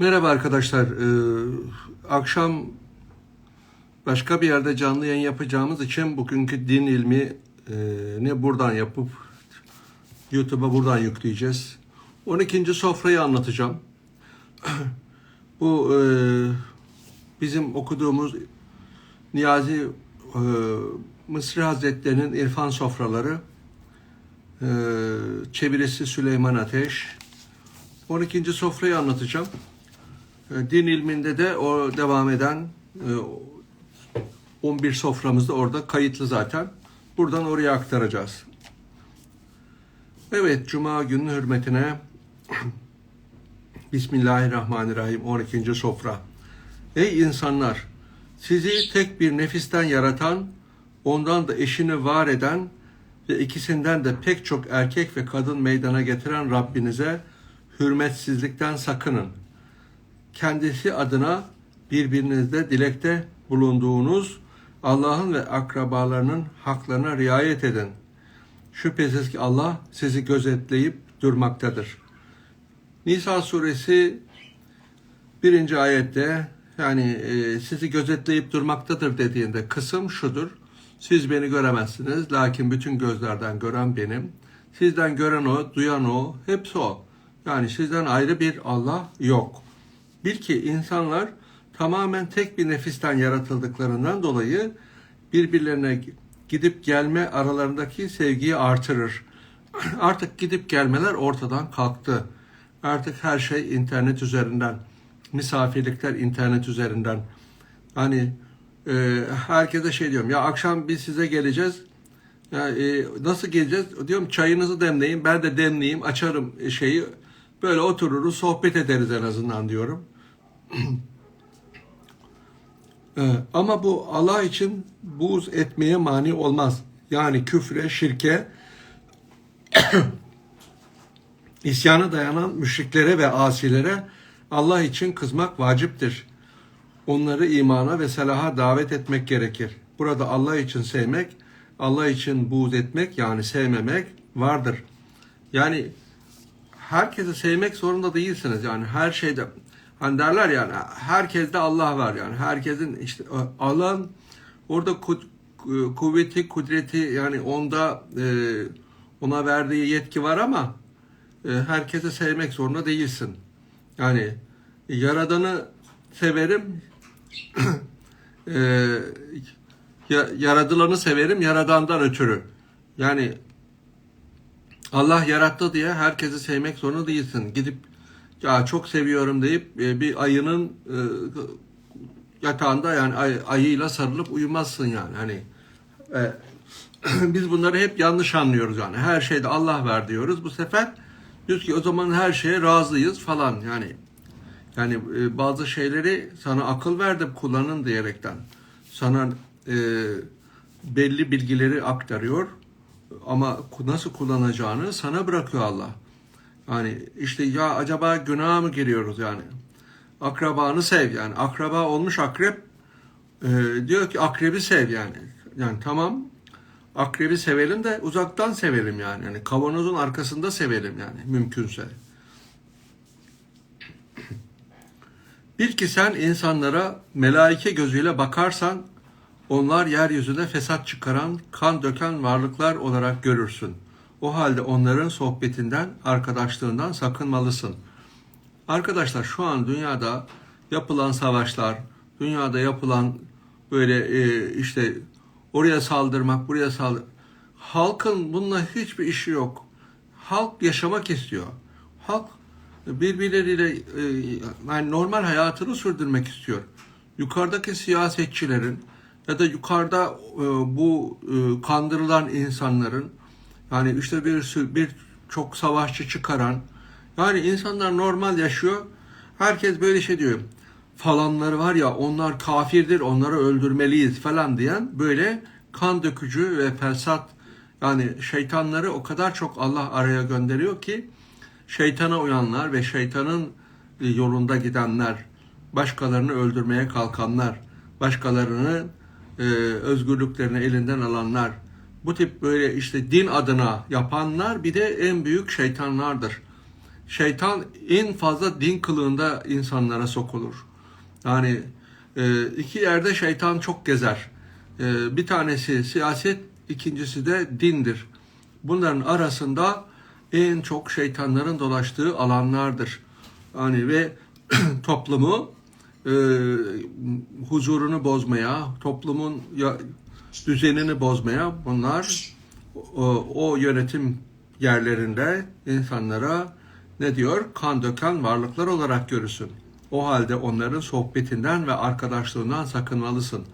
Merhaba arkadaşlar. Ee, akşam başka bir yerde canlı yayın yapacağımız için bugünkü din ilmi e, ne buradan yapıp YouTube'a buradan yükleyeceğiz. 12. sofrayı anlatacağım. Bu e, bizim okuduğumuz Niyazi e, Mısri Hazretleri'nin irfan sofraları e, çevirisi Süleyman Ateş 12. sofrayı anlatacağım. E, Din ilminde de o devam eden e, 11 soframız da orada kayıtlı zaten. Buradan oraya aktaracağız. Evet, Cuma günü hürmetine Bismillahirrahmanirrahim 12. sofra. Ey insanlar! Sizi tek bir nefisten yaratan, ondan da eşini var eden ve ikisinden de pek çok erkek ve kadın meydana getiren Rabbinize hürmetsizlikten sakının. Kendisi adına birbirinizde dilekte bulunduğunuz Allah'ın ve akrabalarının haklarına riayet edin. Şüphesiz ki Allah sizi gözetleyip durmaktadır. Nisa suresi birinci ayette yani e, sizi gözetleyip durmaktadır dediğinde kısım şudur. Siz beni göremezsiniz lakin bütün gözlerden gören benim. Sizden gören o, duyan o, hepsi o. Yani sizden ayrı bir Allah yok. Bil ki insanlar tamamen tek bir nefisten yaratıldıklarından dolayı birbirlerine gidip gelme aralarındaki sevgiyi artırır. Artık gidip gelmeler ortadan kalktı. Artık her şey internet üzerinden. Misafirlikler internet üzerinden. Hani e, herkese şey diyorum ya akşam biz size geleceğiz. Ya, e, nasıl geleceğiz? Diyorum çayınızı demleyin ben de demleyeyim açarım şeyi. Böyle otururuz sohbet ederiz en azından diyorum. Ee, Ama bu Allah için buğz etmeye mani olmaz. Yani küfre, şirke, isyana dayanan müşriklere ve asilere Allah için kızmak vaciptir. Onları imana ve selaha davet etmek gerekir. Burada Allah için sevmek, Allah için buğz etmek yani sevmemek vardır. Yani herkesi sevmek zorunda değilsiniz. Yani her şeyde hani derler yani herkeste Allah var yani. Herkesin işte Allah'ın orada ku- kuvveti, kudreti yani onda e, ona verdiği yetki var ama e, herkese sevmek zorunda değilsin. Yani yaradanı severim e, ya- yaradılanı severim yaradandan ötürü. Yani Allah yarattı diye herkesi sevmek zorunda değilsin. Gidip ya çok seviyorum deyip e, bir ayının e, yatağında yani ay, ayıyla sarılıp uyumazsın yani. Hani e, biz bunları hep yanlış anlıyoruz yani. Her şeyde Allah ver diyoruz. Bu sefer diyoruz ki o zaman her şeye razıyız falan yani. Yani bazı şeyleri sana akıl verdim kullanın diyerekten. Sana belli bilgileri aktarıyor ama nasıl kullanacağını sana bırakıyor Allah. Yani işte ya acaba günaha mı giriyoruz yani? Akrabanı sev yani. Akraba olmuş akrep e, diyor ki akrebi sev yani. Yani tamam akrebi sevelim de uzaktan sevelim yani. yani kavanozun arkasında sevelim yani mümkünse. Bir ki sen insanlara melaike gözüyle bakarsan onlar yeryüzünde fesat çıkaran, kan döken varlıklar olarak görürsün. O halde onların sohbetinden, arkadaşlığından sakınmalısın. Arkadaşlar şu an dünyada yapılan savaşlar, dünyada yapılan böyle e, işte oraya saldırmak, buraya saldır. Halkın bununla hiçbir işi yok. Halk yaşamak istiyor. Halk birbirleriyle e, yani normal hayatını sürdürmek istiyor. Yukarıdaki siyasetçilerin ya da yukarıda e, bu e, kandırılan insanların yani işte bir sü- bir çok savaşçı çıkaran yani insanlar normal yaşıyor. Herkes böyle şey diyor. Falanları var ya onlar kafirdir onları öldürmeliyiz falan diyen böyle kan dökücü ve fesat yani şeytanları o kadar çok Allah araya gönderiyor ki şeytana uyanlar ve şeytanın e, yolunda gidenler, başkalarını öldürmeye kalkanlar, başkalarını e, özgürlüklerini elinden alanlar, bu tip böyle işte din adına yapanlar bir de en büyük şeytanlardır. şeytan en fazla din kılığında insanlara sokulur. Yani e, iki yerde şeytan çok gezer. E, bir tanesi siyaset, ikincisi de dindir. Bunların arasında en çok şeytanların dolaştığı alanlardır. Yani ve toplumu e, huzurunu bozmaya, toplumun ya, düzenini bozmaya bunlar o, o yönetim yerlerinde insanlara ne diyor? Kan döken varlıklar olarak görürsün. O halde onların sohbetinden ve arkadaşlığından sakınmalısın.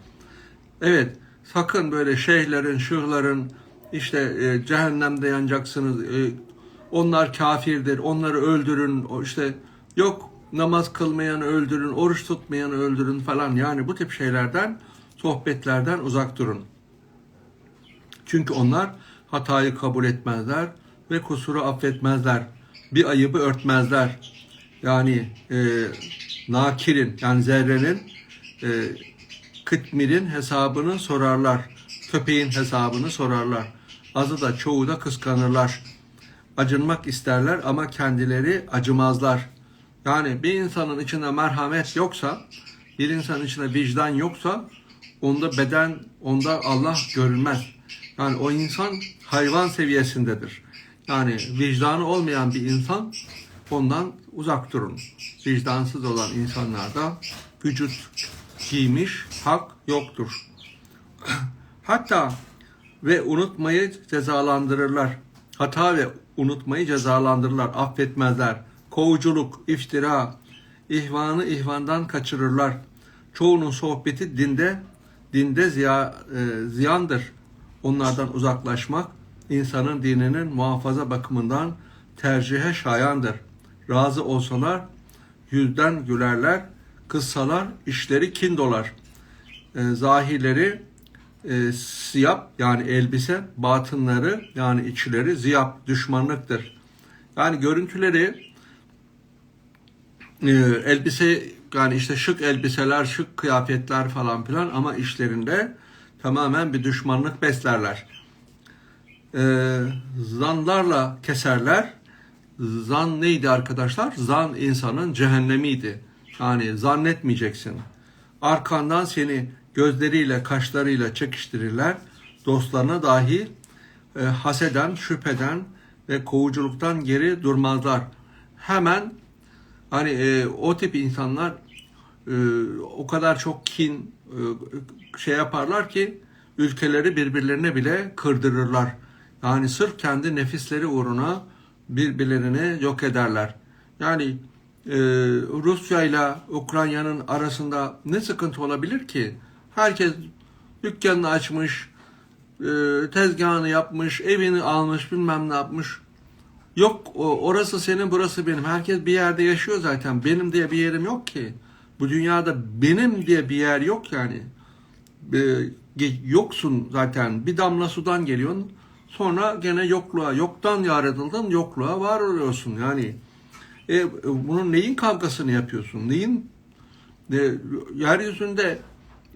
Evet, sakın böyle şeyhlerin, şıhların işte e, cehennemde yanacaksınız. e, onlar kafirdir. Onları öldürün. İşte yok namaz kılmayanı öldürün, oruç tutmayanı öldürün falan. Yani bu tip şeylerden, sohbetlerden uzak durun. Çünkü onlar hatayı kabul etmezler ve kusuru affetmezler. Bir ayıbı örtmezler. Yani e, nakirin yani zerrenin e, kıtmirin hesabını sorarlar. Köpeğin hesabını sorarlar. Azı da çoğu da kıskanırlar. Acınmak isterler ama kendileri acımazlar. Yani bir insanın içinde merhamet yoksa, bir insanın içinde vicdan yoksa onda beden, onda Allah görülmez. Yani o insan hayvan seviyesindedir. Yani vicdanı olmayan bir insan ondan uzak durun. Vicdansız olan insanlarda vücut giymiş hak yoktur. Hatta ve unutmayı cezalandırırlar. Hata ve unutmayı cezalandırırlar, affetmezler. Kovuculuk, iftira, ihvanı ihvandan kaçırırlar. Çoğunun sohbeti dinde, dinde ziya, e, ziyandır. Onlardan uzaklaşmak insanın dininin muhafaza bakımından tercihe şayandır. Razı olsalar yüzden gülerler, kıssalar işleri kin dolar. E, zahirleri e, siyap yani elbise, batınları yani içleri ziyap, düşmanlıktır. Yani görüntüleri e, elbise yani işte şık elbiseler, şık kıyafetler falan filan ama işlerinde tamamen bir düşmanlık beslerler. E, zanlarla keserler. Zan neydi arkadaşlar? Zan insanın cehennemiydi. Yani zannetmeyeceksin. Arkandan seni gözleriyle, kaşlarıyla çekiştirirler. Dostlarına dahi e, haseden, şüpheden ve kovuculuktan geri durmazlar. Hemen hani e, o tip insanlar e, o kadar çok kin e, şey yaparlar ki ülkeleri birbirlerine bile kırdırırlar. Yani sırf kendi nefisleri uğruna birbirlerini yok ederler. Yani e, Rusya ile Ukrayna'nın arasında ne sıkıntı olabilir ki? Herkes dükkanını açmış, e, tezgahını yapmış, evini almış, bilmem ne yapmış. Yok orası senin, burası benim. Herkes bir yerde yaşıyor zaten. Benim diye bir yerim yok ki. Bu dünyada benim diye bir yer yok yani. E, yoksun zaten. Bir damla sudan geliyorsun. Sonra gene yokluğa, yoktan yaratıldın, yokluğa var oluyorsun. Yani e, bunun neyin kavgasını yapıyorsun? Neyin e, yeryüzünde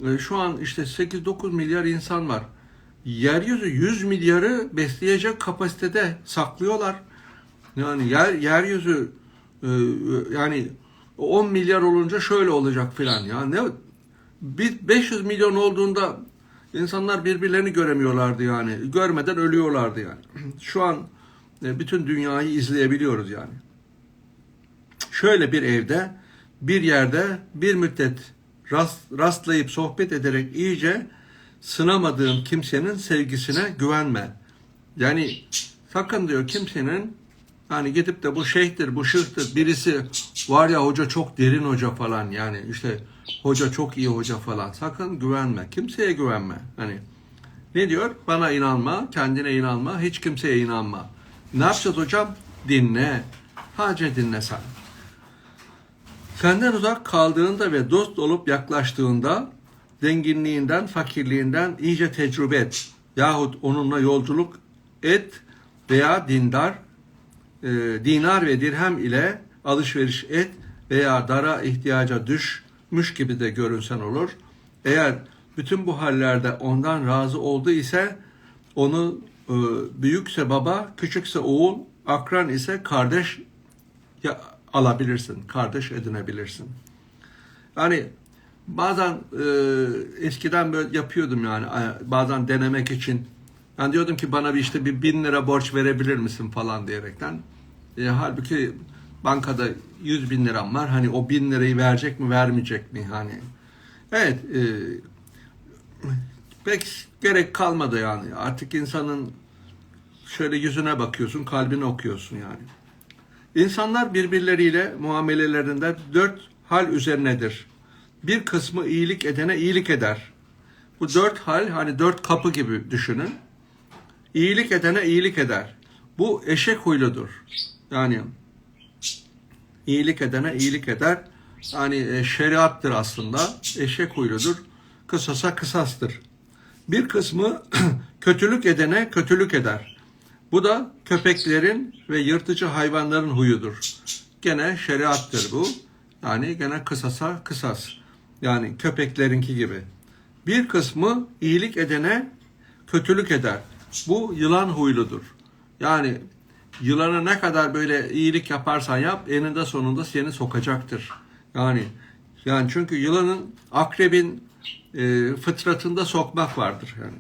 e, şu an işte 8-9 milyar insan var. Yeryüzü 100 milyarı besleyecek kapasitede saklıyorlar. Yani yer yeryüzü e, yani 10 milyar olunca şöyle olacak filan ya. Ne 500 milyon olduğunda insanlar birbirlerini göremiyorlardı yani. Görmeden ölüyorlardı yani. Şu an e, bütün dünyayı izleyebiliyoruz yani. Şöyle bir evde, bir yerde bir müddet rast, rastlayıp sohbet ederek iyice sınamadığın kimsenin sevgisine güvenme. Yani sakın diyor kimsenin hani gidip de bu şeyhtir, bu şıhtır, birisi var ya hoca çok derin hoca falan yani işte hoca çok iyi hoca falan. Sakın güvenme. Kimseye güvenme. Hani ne diyor? Bana inanma, kendine inanma, hiç kimseye inanma. Ne yapacağız hocam? Dinle. Sadece dinle sen. Senden uzak kaldığında ve dost olup yaklaştığında zenginliğinden, fakirliğinden iyice tecrübe et. Yahut onunla yolculuk et veya dindar, e, dinar ve dirhem ile alışveriş et veya dara ihtiyaca düşmüş gibi de görünsen olur. Eğer bütün bu hallerde ondan razı oldu ise onu e, büyükse baba, küçükse oğul, akran ise kardeş ya alabilirsin, kardeş edinebilirsin. Yani bazen e, eskiden böyle yapıyordum yani bazen denemek için. Ben diyordum ki bana bir işte bir bin lira borç verebilir misin falan diyerekten. E, halbuki bankada 100 bin liram var. Hani o bin lirayı verecek mi vermeyecek mi hani. Evet e, pek gerek kalmadı yani. Artık insanın şöyle yüzüne bakıyorsun, kalbini okuyorsun yani. İnsanlar birbirleriyle muamelelerinde dört hal üzerinedir. Bir kısmı iyilik edene iyilik eder. Bu dört hal hani dört kapı gibi düşünün. İyilik edene iyilik eder. Bu eşek huyludur. Yani iyilik edene iyilik eder. Yani e, şeriattır aslında. Eşek huyludur. Kısasa kısastır. Bir kısmı kötülük edene kötülük eder. Bu da köpeklerin ve yırtıcı hayvanların huyudur. Gene şeriattır bu. Yani gene kısasa kısas. Yani köpeklerinki gibi. Bir kısmı iyilik edene kötülük eder. Bu yılan huyludur. Yani yılana ne kadar böyle iyilik yaparsan yap eninde sonunda seni sokacaktır. Yani yani çünkü yılanın akrebin e, fıtratında sokmak vardır yani.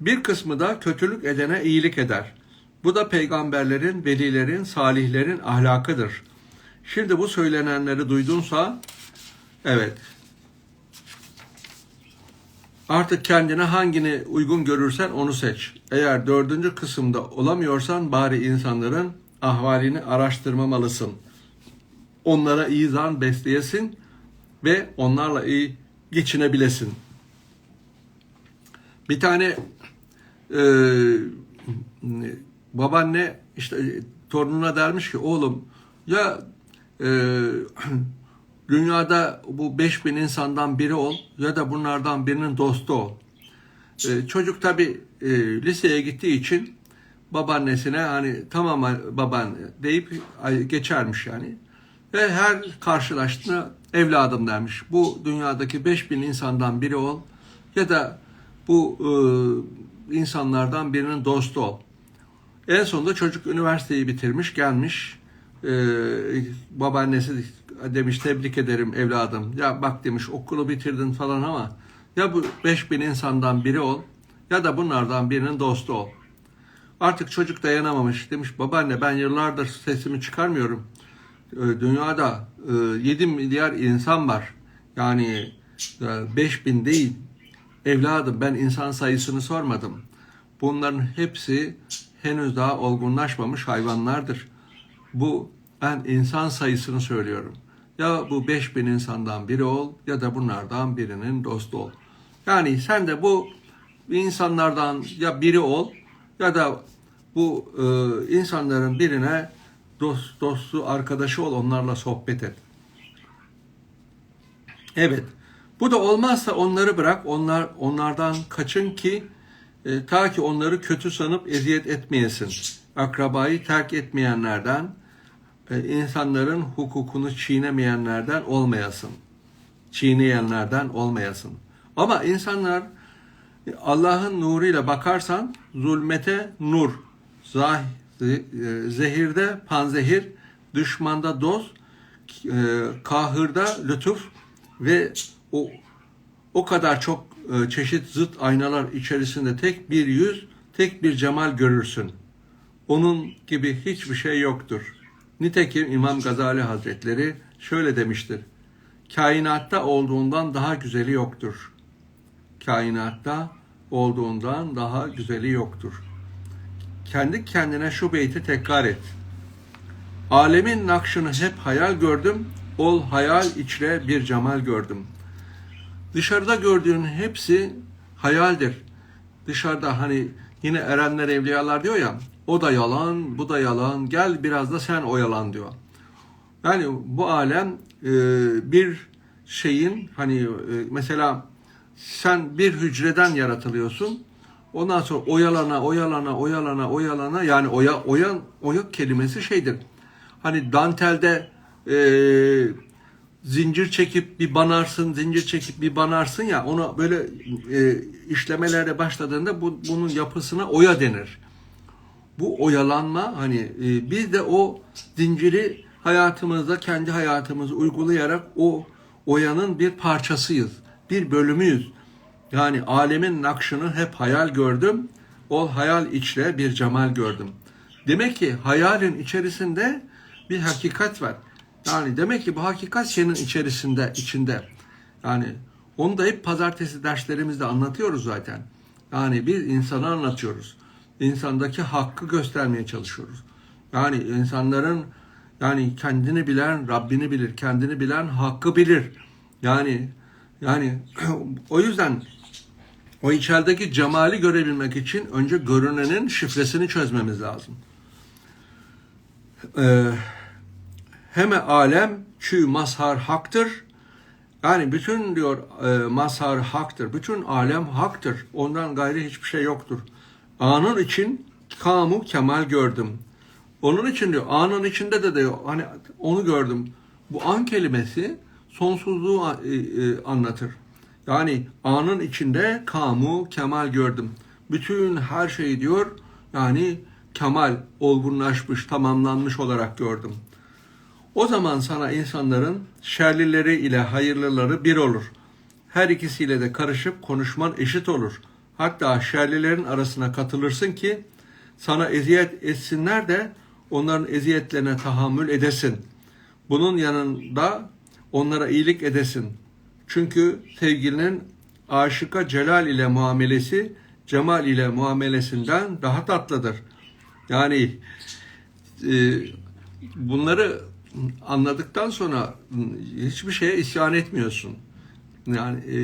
Bir kısmı da kötülük edene iyilik eder. Bu da peygamberlerin, velilerin, salihlerin ahlakıdır. Şimdi bu söylenenleri duydunsa, evet, artık kendine hangini uygun görürsen onu seç. Eğer dördüncü kısımda olamıyorsan bari insanların ahvalini araştırmamalısın. Onlara iyi zan besleyesin ve onlarla iyi geçinebilesin. Bir tane e, babaanne işte torununa dermiş ki oğlum ya e, dünyada bu 5000 insandan biri ol ya da bunlardan birinin dostu ol. E, çocuk tabi e, liseye gittiği için babaannesine hani tamam baban deyip geçermiş yani. Ve her karşılaştığında evladım dermiş. Bu dünyadaki 5000 insandan biri ol ya da bu e, insanlardan birinin dostu ol. En sonunda çocuk üniversiteyi bitirmiş, gelmiş. E, babaannesi demiş tebrik ederim evladım. Ya bak demiş okulu bitirdin falan ama ya bu 5000 insandan biri ol ya da bunlardan birinin dostu ol. Artık çocuk dayanamamış. Demiş babaanne ben yıllardır sesimi çıkarmıyorum. E, dünyada e, 7 milyar insan var. Yani e, 5000 değil. Evladım ben insan sayısını sormadım. Bunların hepsi henüz daha olgunlaşmamış hayvanlardır. Bu ben insan sayısını söylüyorum. Ya bu 5000 insandan biri ol ya da bunlardan birinin dostu ol. Yani sen de bu insanlardan ya biri ol ya da bu e, insanların birine dost, dostu, arkadaşı ol, onlarla sohbet et. Evet. Bu da olmazsa onları bırak, onlar onlardan kaçın ki e, ta ki onları kötü sanıp eziyet etmeyesin. Akrabayı terk etmeyenlerden, insanların hukukunu çiğnemeyenlerden olmayasın. Çiğneyenlerden olmayasın. Ama insanlar Allah'ın nuruyla bakarsan zulmete nur, zah, e, zehirde panzehir, düşmanda e, kahırda lütuf ve o o kadar çok e, çeşit zıt aynalar içerisinde tek bir yüz, tek bir cemal görürsün. Onun gibi hiçbir şey yoktur. Nitekim İmam Gazali Hazretleri şöyle demiştir. Kainatta olduğundan daha güzeli yoktur. Kainatta olduğundan daha güzeli yoktur. Kendi kendine şu beyti tekrar et. Alemin nakşını hep hayal gördüm, ol hayal içre bir cemal gördüm.'' Dışarıda gördüğün hepsi hayaldir. Dışarıda hani yine erenler evliyalar diyor ya o da yalan, bu da yalan, gel biraz da sen oyalan diyor. Yani bu alem e, bir şeyin hani e, mesela sen bir hücreden yaratılıyorsun. Ondan sonra oyalana, oyalana, oyalana, oyalana yani oya, oyan, oyak kelimesi şeydir. Hani dantelde eee zincir çekip bir banarsın, zincir çekip bir banarsın ya ona böyle e, işlemelere başladığında bu, bunun yapısına oya denir. Bu oyalanma hani e, biz de o zinciri hayatımızda kendi hayatımızı uygulayarak o oyanın bir parçasıyız, bir bölümüyüz. Yani alemin nakşını hep hayal gördüm, o hayal içre bir cemal gördüm. Demek ki hayalin içerisinde bir hakikat var. Yani demek ki bu hakikat senin içerisinde, içinde. Yani onu da hep pazartesi derslerimizde anlatıyoruz zaten. Yani bir insanı anlatıyoruz. İnsandaki hakkı göstermeye çalışıyoruz. Yani insanların yani kendini bilen Rabbini bilir, kendini bilen hakkı bilir. Yani yani o yüzden o içerideki cemali görebilmek için önce görünenin şifresini çözmemiz lazım. Ee, heme alem çü mazhar haktır. Yani bütün diyor e, mazhar haktır. Bütün alem haktır. Ondan gayri hiçbir şey yoktur. Anın için kamu kemal gördüm. Onun için diyor anın içinde de diyor hani onu gördüm. Bu an kelimesi sonsuzluğu e, e, anlatır. Yani anın içinde kamu kemal gördüm. Bütün her şeyi diyor yani kemal olgunlaşmış, tamamlanmış olarak gördüm. O zaman sana insanların şerlileri ile hayırlıları bir olur. Her ikisiyle de karışıp konuşman eşit olur. Hatta şerlilerin arasına katılırsın ki sana eziyet etsinler de onların eziyetlerine tahammül edesin. Bunun yanında onlara iyilik edesin. Çünkü sevgilinin aşıka celal ile muamelesi cemal ile muamelesinden daha tatlıdır. Yani e, bunları anladıktan sonra hiçbir şeye isyan etmiyorsun. Yani e,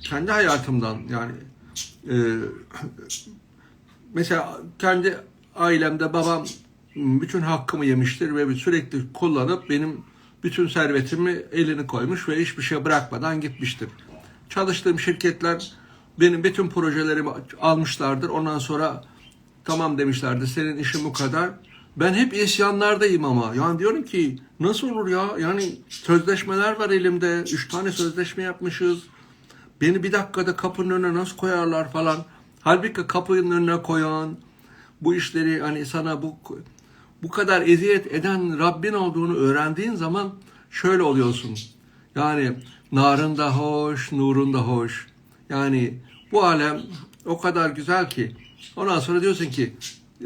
kendi hayatımdan yani e, mesela kendi ailemde babam bütün hakkımı yemiştir ve sürekli kullanıp benim bütün servetimi elini koymuş ve hiçbir şey bırakmadan gitmiştir. Çalıştığım şirketler benim bütün projelerimi almışlardır. Ondan sonra tamam demişlerdi senin işin bu kadar. Ben hep isyanlardayım ama. Yani diyorum ki nasıl olur ya? Yani sözleşmeler var elimde. Üç tane sözleşme yapmışız. Beni bir dakikada kapının önüne nasıl koyarlar falan. Halbuki kapının önüne koyan, bu işleri hani sana bu bu kadar eziyet eden Rabbin olduğunu öğrendiğin zaman şöyle oluyorsun. Yani narın da hoş, nurun da hoş. Yani bu alem o kadar güzel ki. Ondan sonra diyorsun ki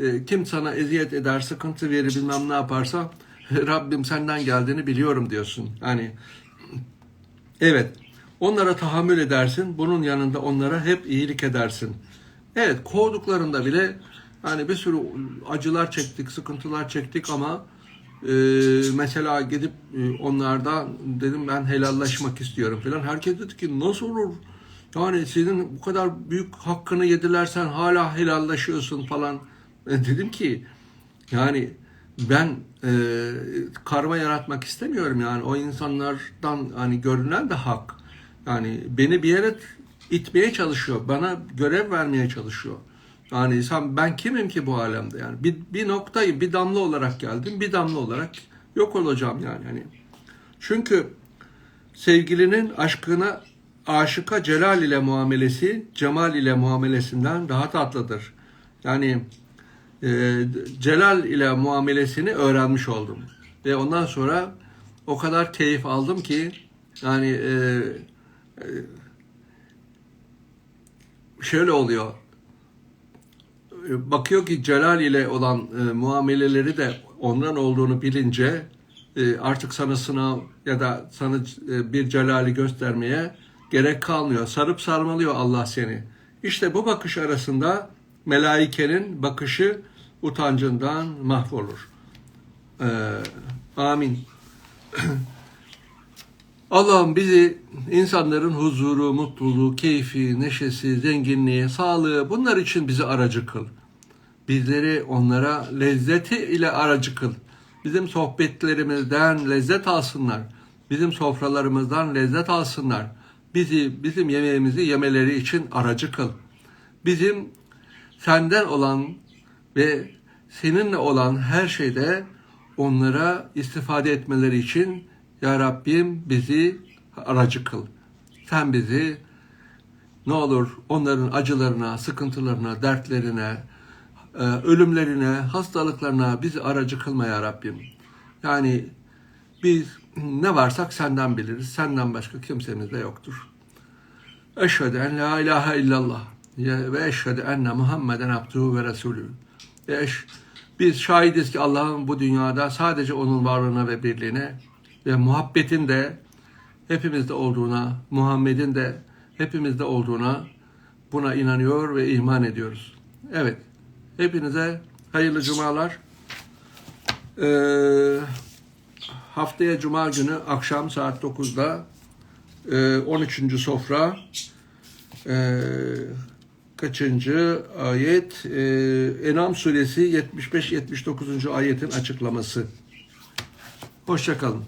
e, kim sana eziyet eder, sıkıntı verir bilmem ne yaparsa Rabbim senden geldiğini biliyorum diyorsun. Yani evet onlara tahammül edersin. Bunun yanında onlara hep iyilik edersin. Evet kovduklarında bile yani bir sürü acılar çektik, sıkıntılar çektik ama e, mesela gidip e, onlardan dedim ben helallaşmak istiyorum falan. Herkes dedi ki nasıl olur? Yani senin bu kadar büyük hakkını yediler sen hala helallaşıyorsun falan. Ben dedim ki yani ben e, karma yaratmak istemiyorum yani o insanlardan hani görünen de hak. Yani beni bir yere itmeye çalışıyor. Bana görev vermeye çalışıyor. Yani sen ben kimim ki bu alemde yani bir, bir noktayım bir damla olarak geldim bir damla olarak yok olacağım yani hani çünkü sevgilinin aşkına aşıka celal ile muamelesi cemal ile muamelesinden daha tatlıdır. Yani e, celal ile muamelesini öğrenmiş oldum ve ondan sonra o kadar keyif aldım ki yani e, şöyle oluyor bakıyor ki Celal ile olan e, muameleleri de ondan olduğunu bilince e, artık sana sınav ya da sana e, bir celali göstermeye gerek kalmıyor. Sarıp sarmalıyor Allah seni. İşte bu bakış arasında melaikenin bakışı utancından mahvolur. E, amin. Allah'ım bizi insanların huzuru, mutluluğu, keyfi, neşesi, zenginliği, sağlığı bunlar için bizi aracı kıl. Bizleri onlara lezzeti ile aracı kıl. Bizim sohbetlerimizden lezzet alsınlar. Bizim sofralarımızdan lezzet alsınlar. Bizi, bizim yemeğimizi yemeleri için aracı kıl. Bizim senden olan ve seninle olan her şeyde onlara istifade etmeleri için ya Rabbim bizi aracı kıl. Sen bizi ne olur onların acılarına, sıkıntılarına, dertlerine, e, ölümlerine, hastalıklarına bizi aracı kılma ya Rabbim. Yani Biz ne varsak senden biliriz. Senden başka kimsemiz de yoktur. Eşhedü en la ilahe illallah ve eşhedü enne Muhammeden abduhu ve resulü. Eş, biz şahidiz ki Allah'ın bu dünyada sadece onun varlığına ve birliğine ve muhabbetin de hepimizde olduğuna, Muhammed'in de hepimizde olduğuna buna inanıyor ve iman ediyoruz. Evet, hepinize hayırlı cumalar. Ee, haftaya cuma günü akşam saat 9'da e, 13. sofra e, kaçıncı ayet e, Enam suresi 75-79. ayetin açıklaması. Hoşçakalın.